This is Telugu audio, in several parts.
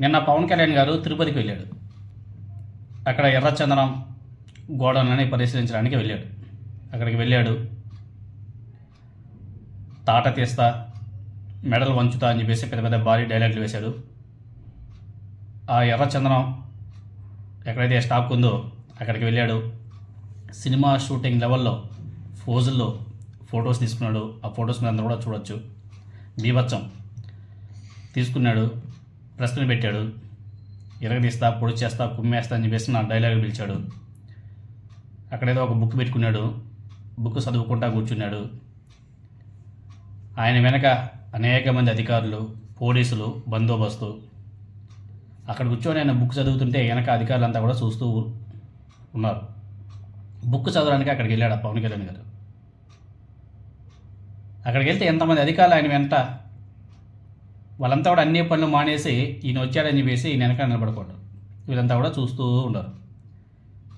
నిన్న పవన్ కళ్యాణ్ గారు తిరుపతికి వెళ్ళాడు. అక్కడ ఎర్రచందనం గోడలని పరిశీలించడానికి వెళ్ళాడు. అక్కడికి వెళ్ళాడు. తాట తీస్తా మెడలు వంచుతా అని చెప్పేసి పెద్ద పెద్ద భారీ డైలాగ్లు వేశాడు. ఆ ఎర్రచందనం ఎక్కడైతే స్టాక్ ఉందో అక్కడికి వెళ్ళాడు. సినిమా షూటింగ్ లెవెల్లో ఫోజుల్లో ఫొటోస్ తీసుకున్నాడు. ఆ ఫొటోస్ మీద అందరూ కూడా చూడొచ్చు. బీభత్సం తీసుకున్నాడు. ప్రశ్నలు పెట్టాడు. ఇరగదీస్తా పొడి చేస్తా కుమ్మేస్తా అని చెప్పేసి నా డైలాగ్ పిలిచాడు. అక్కడేదో ఒక బుక్ పెట్టుకున్నాడు. బుక్ చదువుకుంటా కూర్చున్నాడు. ఆయన వెనక అనేక మంది అధికారులు పోలీసులు బందోబస్తు. అక్కడ కూర్చొని ఆయన బుక్ చదువుతుంటే వెనక అధికారులంతా కూడా చూస్తూ ఉన్నారు. బుక్ చదవడానికి అక్కడికి వెళ్ళాడు పవన్ కళ్యాణ్ గారు. అక్కడికి వెళ్తే ఎంతమంది అధికారులు ఆయన వెంట వాళ్ళంతా కూడా అన్ని పనులు మానేసి ఈయన వచ్చాడని చెప్పేసి ఈయన వెనక నిలబడకూడదు. వీళ్ళంతా కూడా చూస్తూ ఉండరు.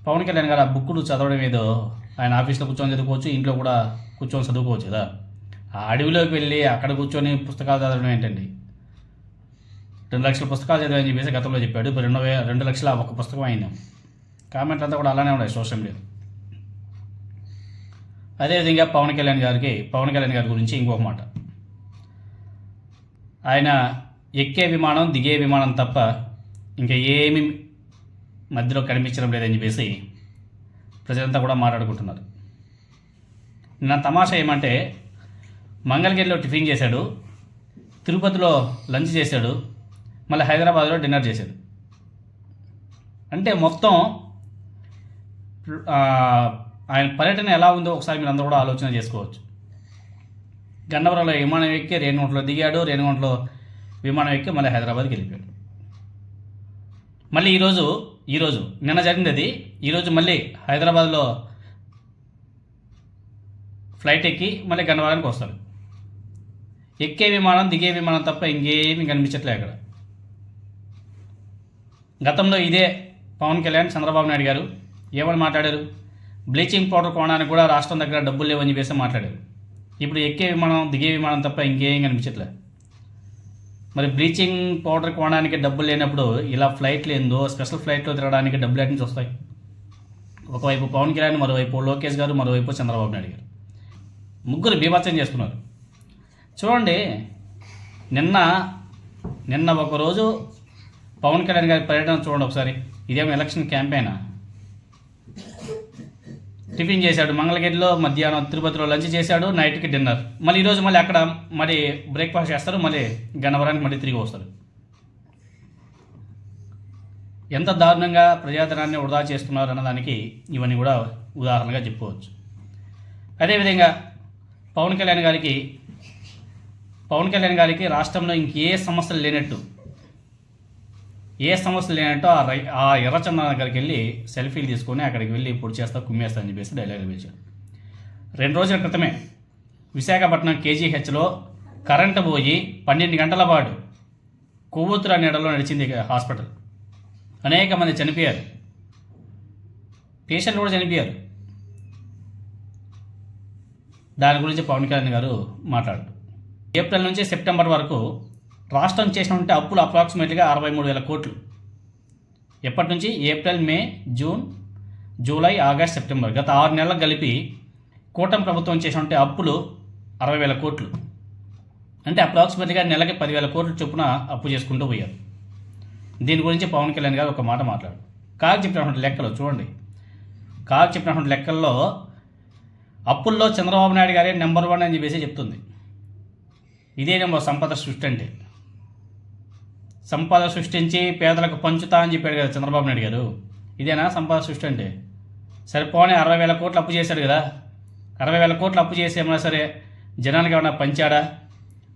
పవన్ కళ్యాణ్ గారు ఆ బుక్కులు చదవడం ఏదో ఆయన ఆఫీస్లో కూర్చొని చదువుకోవచ్చు ఇంట్లో కూడా కూర్చొని చదువుకోవచ్చు కదా. ఆ అడవిలోకి వెళ్ళి అక్కడ కూర్చొని పుస్తకాలు చదవడం ఏంటండి? రెండు లక్షల పుస్తకాలు చదివాయని చెప్పేసి గతంలో చెప్పాడు. ఇప్పుడు రెండు వే రెండు లక్షల ఒక పుస్తకం అయింది. కామెంట్లు అంతా కూడా అలానే ఉన్నాయి సోషల్ మీడియా అదేవిధంగా పవన్ కళ్యాణ్ గారికి పవన్ కళ్యాణ్ గారి గురించి ఇంకొక మాట. ఆయన ఎక్కే విమానం దిగే విమానం తప్ప ఇంకా ఏమి మధ్యలో కనిపించడం లేదని చెప్పేసి ప్రజలంతా కూడా మాట్లాడుకుంటున్నారు. నా తమాషా ఏమంటే మంగళగిరిలో టిఫిన్ చేశాడు తిరుపతిలో లంచ్ చేశాడు మళ్ళీ హైదరాబాద్లో డిన్నర్ చేశాడు. అంటే మొత్తం ఆయన పర్యటన ఎలా ఉందో ఒకసారి మీరు అందరూ కూడా ఆలోచన చేసుకోవచ్చు. గన్నవరంలో విమానం ఎక్కి రేణుగుంటలో దిగాడు. రేణుగుంటలో విమానం ఎక్కి మళ్ళీ హైదరాబాద్కి వెళ్ళిపోయాడు. మళ్ళీ ఈరోజు ఈరోజు నిన్న జరిగింది అది. ఈరోజు మళ్ళీ హైదరాబాద్లో ఫ్లైట్ ఎక్కి మళ్ళీ గన్నవరానికి వస్తాడు. ఎక్కే విమానం దిగే విమానం తప్ప ఇంకేమీ కనిపించట్లే అక్కడ. గతంలో ఇదే పవన్ కళ్యాణ్ చంద్రబాబు నాయుడు గారు ఏమని మాట్లాడారు? బ్లీచింగ్ పౌడర్ కొనడానికి కూడా రాష్ట్రం దగ్గర డబ్బులు లేవని చెప్పేసి మాట్లాడారు. ఇప్పుడు ఎక్కే విమానం దిగే విమానం తప్ప ఇంకేం కనిపించట్లే. మరి బ్లీచింగ్ పౌడర్ కొనడానికి డబ్బులు లేనప్పుడు ఇలా ఫ్లైట్లు ఏందో స్పెషల్ ఫ్లైట్లో తిరగడానికి డబ్బులు ఎక్కడి నుంచి వస్తాయి? ఒకవైపు పవన్ కళ్యాణ్ మరోవైపు లోకేష్ గారు మరోవైపు చంద్రబాబు నాయుడు గారు. ముగ్గురు బీభత్సం చేసుకున్నారు. చూడండి నిన్న నిన్న ఒకరోజు పవన్ కళ్యాణ్ గారి పర్యటన చూడండి ఒకసారి. ఇదేమో ఎలక్షన్ క్యాంపెయినా? టిఫిన్ చేశాడు మంగళగిరిలో మధ్యాహ్నం తిరుపతిలో లంచ్ చేశాడు నైట్కి డిన్నర్. మళ్ళీ ఈరోజు మళ్ళీ అక్కడ మరి బ్రేక్ఫాస్ట్ చేస్తారు మళ్ళీ గన్నవరానికి మళ్ళీ తిరిగి వస్తారు. ఎంత దారుణంగా ప్రజాధనాన్ని వృధా చేస్తున్నారు అన్నదానికి ఇవన్నీ కూడా ఉదాహరణగా చెప్పుకోవచ్చు. అదేవిధంగా పవన్ కళ్యాణ్ గారికి పవన్ కళ్యాణ్ గారికి రాష్ట్రంలో ఇంకే సమస్యలు లేనట్టు ఏ సమస్య లేనట్టు ఆ రై ఆ ఎర్రచందన దగ్గరికి వెళ్ళి సెల్ఫీలు తీసుకొని అక్కడికి వెళ్ళి పొడి చేస్తా కుమ్మేస్తా అని చెప్పేసి డైలాగ్ వేశాడు రెండు రోజుల క్రితమే విశాఖపట్నం కేజీహెచ్లో కరెంటు పోయి పన్నెండు గంటల పాటు కొవ్వొత్తుల నీడలో నడిచింది హాస్పిటల్. అనేక మంది చనిపోయారు. పేషెంట్లు కూడా చనిపోయారు. దాని గురించి పవన్ కళ్యాణ్ గారు మాట్లాడు ఏప్రిల్ నుంచి సెప్టెంబర్ వరకు రాష్ట్రం చేసినటువంటి అప్పులు అప్రాక్సిమేట్గా అరవై మూడు వేల కోట్లు. ఎప్పటి నుంచి? April May June July August September. గత ఆరు నెలలకు కలిపి కూటమి ప్రభుత్వం చేసినటువంటి అప్పులు అరవై వేల కోట్లు. అంటే అప్రాక్సిమేట్గా నెలకి పదివేల కోట్లు చొప్పున అప్పు చేసుకుంటూ పోయారు. దీని గురించి పవన్ కళ్యాణ్ గారు ఒక మాట మాట్లాడు కాకు చెప్పినటువంటి లెక్కలు చూడండి. కాకు చెప్పినటువంటి లెక్కల్లో అప్పుల్లో చంద్రబాబు నాయుడు గారే నెంబర్ వన్ అని చెప్పేసి చెప్తుంది. ఇదేనేమో సంపద సృష్టి అంటే. సంపద సృష్టించి పేదలకు పంచుతా అని చెప్పాడు కదా చంద్రబాబు నాయుడు గారు. ఇదేనా సంపద సృష్టి అంటే? సరిపోని అరవై వేల కోట్లు అప్పు చేశాడు కదా. అరవై వేల కోట్లు అప్పు చేసి ఏమైనా సరే జనానికి ఏమైనా పంచాడా?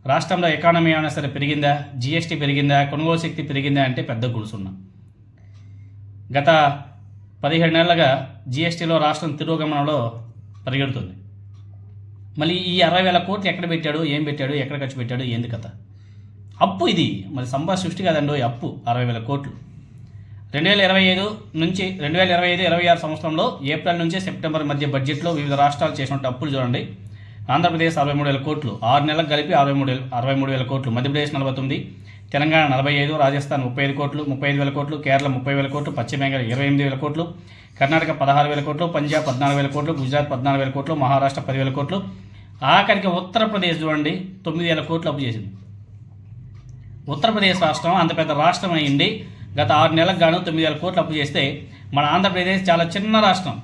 రాష్ట్రంలో ఎకానమీ ఏమైనా సరే పెరిగిందా? జీఎస్టీ పెరిగిందా? కొనుగోలు శక్తి పెరిగిందా అంటే పెద్ద గుడుసున్నా గత పదిహేడు నెలలుగా జీఎస్టీలో రాష్ట్రం తిరోగమనంలో పరిగెడుతుంది. మళ్ళీ ఈ అరవై వేల కోట్లు ఎక్కడ పెట్టాడు? ఏం పెట్టాడు? ఎక్కడ ఖర్చు పెట్టాడు? ఏంది కథ? అప్పు ఇది. మరి సంపద సృష్టి కాదండి అప్పు. అరవై వేల కోట్లు. రెండు వేల ఇరవై ఐదు నుంచి రెండు వేల ఇరవై ఐదు ఇరవై ఆరు సంవత్సరంలో ఏప్రిల్ నుంచి సెప్టెంబర్ మధ్య బడ్జెట్లో వివిధ రాష్ట్రాలు చేసినట్టు అప్పులు చూడండి. ఆంధ్రప్రదేశ్ అరవై మూడు వేల కోట్లు. ఆరు నెలలకు కలిపి అరవై మూడు వేల అరవై మూడు వేల కోట్లు. మధ్యప్రదేశ్ నలభై తొమ్మిది తెలంగాణ నలభై ఐదు రాజస్థాన్ ముప్పై ఐదు కోట్లు ముప్పై ఐదు వేల కోట్లు కేరళ ముప్పై వేల కోట్లు పశ్చిమ బెంగాల్ ఇరవై ఎనిమిది వేల కోట్లు కర్ణాటక పదహారు వేల కోట్లు పంజాబ్ పద్నాలుగు వేల కోట్లు గుజరాత్ పద్నాలుగు వేల కోట్లు మహారాష్ట్ర పదివేల కోట్లు. ఆఖరికి ఉత్తరప్రదేశ్ చూడండి తొమ్మిది వేల కోట్లు అప్పు చేసింది. ఉత్తరప్రదేశ్ రాష్ట్రం అంత పెద్ద రాష్ట్రం అయింది గత ఆరు నెలలకు గాను తొమ్మిది వేల కోట్లు అప్పు చేస్తే మన ఆంధ్రప్రదేశ్ చాలా చిన్న రాష్ట్రం.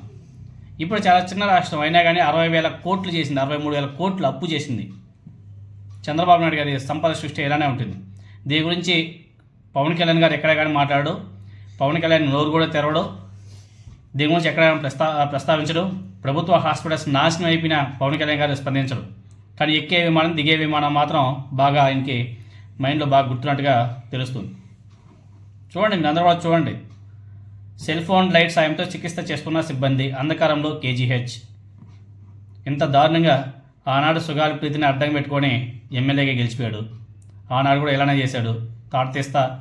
ఇప్పుడు చాలా చిన్న రాష్ట్రం అయినా కానీ అరవై వేల కోట్లు చేసింది అరవై మూడు వేల కోట్లు అప్పు చేసింది. చంద్రబాబు నాయుడు గారి సంపద సృష్టి ఇలానే ఉంటుంది. దీని గురించి పవన్ కళ్యాణ్ గారు ఎక్కడ కానీ మాట్లాడు పవన్ కళ్యాణ్ నోరు కూడా తెరవడు. దీని గురించి ఎక్కడ ప్రస్తా ప్రస్తావించడు. ప్రభుత్వ హాస్పిటల్స్ నాశనం అయిపోయిన పవన్ కళ్యాణ్ గారు స్పందించడు. కానీ ఎక్కే విమానం దిగే విమానం మాత్రం బాగా ఆయనకి మైండ్లో బాగా గుర్తున్నట్టుగా తెలుస్తుంది. చూడండి మీరు అందరూ కూడా చూడండి. సెల్ ఫోన్ లైట్ సాయంతో చికిత్స చేసుకున్న సిబ్బంది అంధకారంలో కేజీహెచ్. ఇంత దారుణంగా ఆనాడు సుగాలి ప్రీతిని అడ్డం పెట్టుకొని ఎమ్మెల్యేగా గెలిచిపోయాడు. ఆనాడు కూడా ఇలానే చేశాడు. తాట తీస్తా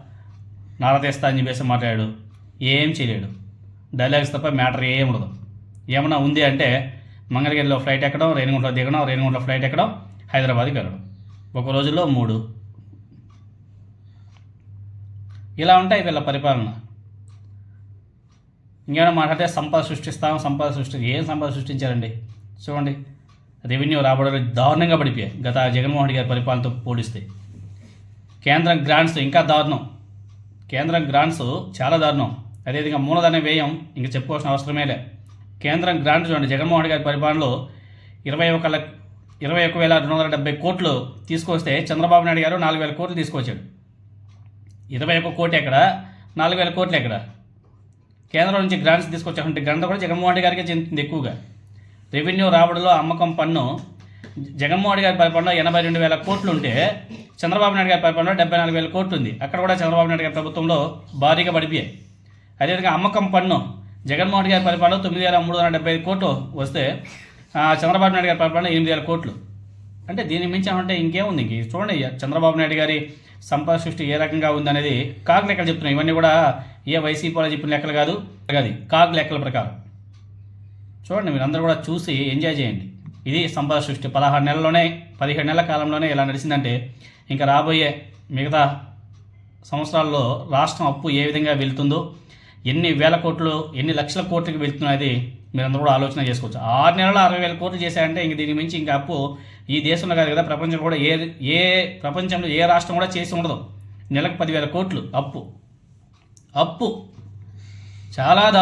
నార తీస్తా అని చెప్పేసి మాట్లాడాడు. ఏం చేయలేడు. డైలాగ్స్ తప్ప మ్యాటర్ ఏం ఉండదు. ఏమన్నా ఉంది అంటే మంగళగిరిలో ఫ్లైట్ ఎక్కడం రేణిగుంటలో దిగడం రేణిగుంటలో ఫ్లైట్ ఎక్కడం హైదరాబాద్కి వెళ్ళడం. ఒక రోజుల్లో మూడు. ఇలా ఉంటాయి వీళ్ళ పరిపాలన. ఇంకేమైనా మాట్లాడితే సంపద సృష్టిస్తాం సంపద సృష్టి ఏం సంపద సృష్టించారండి? చూడండి. రెవెన్యూ రాబడులు దారుణంగా పడిపోయాయి. గత జగన్మోహన్ రెడ్డి గారి పరిపాలనతో పోలిస్తే. కేంద్రం గ్రాంట్స్ ఇంకా దారుణం. కేంద్రం గ్రాంట్స్ చాలా దారుణం. అదేవిధంగా మూలధన వ్యయం ఇంక చెప్పుకోవాల్సిన అవసరమే లే. కేంద్రం గ్రాంట్ చూడండి. జగన్మోహన్ రెడ్డి గారి పరిపాలనలో ఇరవై ఒక లక్ష ఇరవై ఒక వేల రెండు వందల డెబ్బై కోట్లు తీసుకొస్తే చంద్రబాబు నాయుడు గారు నాలుగు వేల కోట్లు తీసుకొచ్చాడు. ఇరవై ఒక్క కోటి ఎక్కడ? నాలుగు వేల కోట్లు ఎక్కడ? కేంద్రం నుంచి గ్రాంట్స్ తీసుకొచ్చారంటే గ్రంథ కూడా జగన్మోహన్ రెడ్డి గారికి చెందుతుంది ఎక్కువగా. రెవెన్యూ రాబడిలో అమ్మకం పన్ను జగన్మోహన్ రెడ్డి గారి పరిపాలనలో ఎనభై రెండు వేల కోట్లు ఉంటే చంద్రబాబు నాయుడు గారి పరిపాలనలో డెబ్బై నాలుగు వేల కోట్లు ఉంది. అక్కడ కూడా చంద్రబాబు నాయుడు గారి ప్రభుత్వంలో భారీగా పడిపోయాయి. అదేవిధంగా అమ్మకం పన్ను జగన్మోహన్ రెడ్డి గారి పరిపాలన తొమ్మిది వేల మూడు వందల డెబ్బై ఐదు కోట్లు వస్తే చంద్రబాబు నాయుడు గారి పరిపాలన ఎనిమిది వేల కోట్లు. అంటే దీని మించి అంటే ఇంకేముంది ఇంక చూడండి చంద్రబాబు నాయుడు గారి సంపద సృష్టి ఏ రకంగా ఉందనేది కాగ్ లెక్కలు చెప్తున్నాయి. ఇవన్నీ కూడా ఏ వైసీపీ వాళ్ళు చెప్పిన లెక్కలు కాదు అది కాగ్ లెక్కల ప్రకారం. చూడండి మీరు అందరూ కూడా చూసి ఎంజాయ్ చేయండి. ఇది సంపద సృష్టి. పదహారు నెలల్లోనే పదిహేడు నెలల కాలంలోనే ఇలా నడిచిందంటే ఇంకా రాబోయే మిగతా సంవత్సరాల్లో రాష్ట్రం అప్పు ఏ విధంగా వెళ్తుందో ఎన్ని వేల కోట్లు ఎన్ని లక్షల కోట్లకి వెళ్తున్నది మీరందరూ కూడా ఆలోచన చేసుకోవచ్చు. ఆరు నెలల అరవై వేల కోట్లు చేశారంటే ఇంక దీని మించి ఇంకా అప్పు ఈ దేశంలో కాదు కదా ప్రపంచం కూడా ఏ ఏ ప్రపంచంలో ఏ రాష్ట్రం కూడా చేసి ఉండదు. నెలకు పదివేల కోట్లు అప్పు. అప్పు. చాలా దా